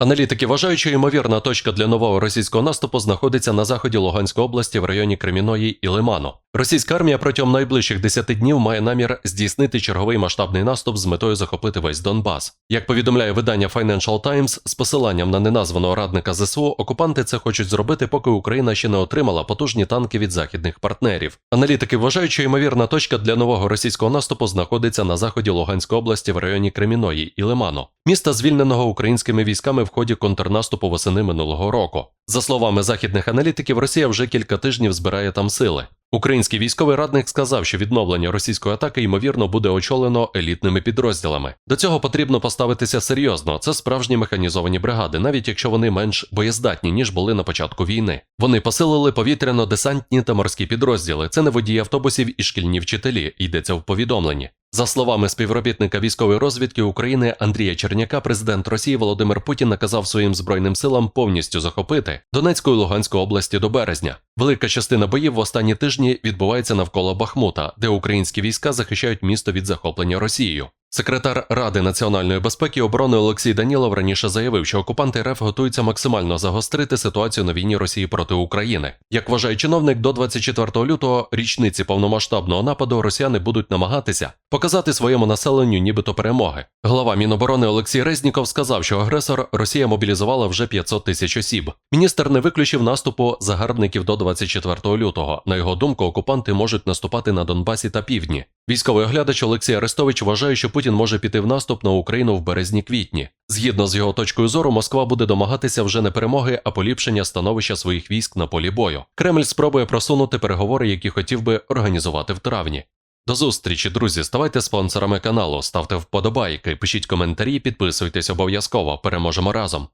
Аналітики вважають, що ймовірна точка для нового російського наступу знаходиться на заході Луганської області в районі Креміної і Лиману. Російська армія протягом найближчих 10 днів має намір здійснити черговий масштабний наступ з метою захопити весь Донбас. Як повідомляє видання Financial Times, з посиланням на неназваного радника ЗСУ, окупанти це хочуть зробити, поки Україна ще не отримала потужні танки від західних партнерів. Аналітики вважають, що ймовірна точка для нового російського наступу знаходиться на заході Луганської області в районі Креміної і Лиману, міста звільненого українськими військами в ході контрнаступу восени минулого року. За словами західних аналітиків, Росія вже кілька тижнів збирає там сили. Український військовий радник сказав, що відновлення російської атаки ймовірно буде очолено елітними підрозділами. До цього потрібно поставитися серйозно. Це справжні механізовані бригади, навіть якщо вони менш боєздатні ніж були на початку війни. Вони посилили повітряно-десантні та морські підрозділи. Це не водії автобусів і шкільні вчителі. Йдеться в повідомленні. За словами співробітника військової розвідки України Андрія Черняка, президент Росії Володимир Путін наказав своїм збройним силам повністю захопити Донецьку і Луганську області до березня. Велика частина боїв в останні тижні відбувається навколо Бахмута, де українські війська захищають місто від захоплення Росією. Секретар Ради національної безпеки і оборони Олексій Данілов раніше заявив, що окупанти РФ готуються максимально загострити ситуацію на війні Росії проти України. Як вважає чиновник, до 24 лютого річниці повномасштабного нападу росіяни будуть намагатися показати своєму населенню нібито перемоги. Глава Міноборони Олексій Резніков сказав, що агресор Росія мобілізувала вже 500 тисяч осіб. Міністр не виключив наступу загарбників до 24 лютого. На його думку, окупанти можуть наступати на Донбасі та півдні. Військовий оглядач Олексій Арестович вважає, що Путін може піти в наступ на Україну в березні-квітні. Згідно з його точкою зору, Москва буде домагатися вже не перемоги, а поліпшення становища своїх військ на полі бою. Кремль спробує просунути переговори, які хотів би організувати в травні. До зустрічі, друзі. Ставайте спонсорами каналу, ставте вподобайки, пишіть коментарі, підписуйтесь обов'язково. Переможемо разом.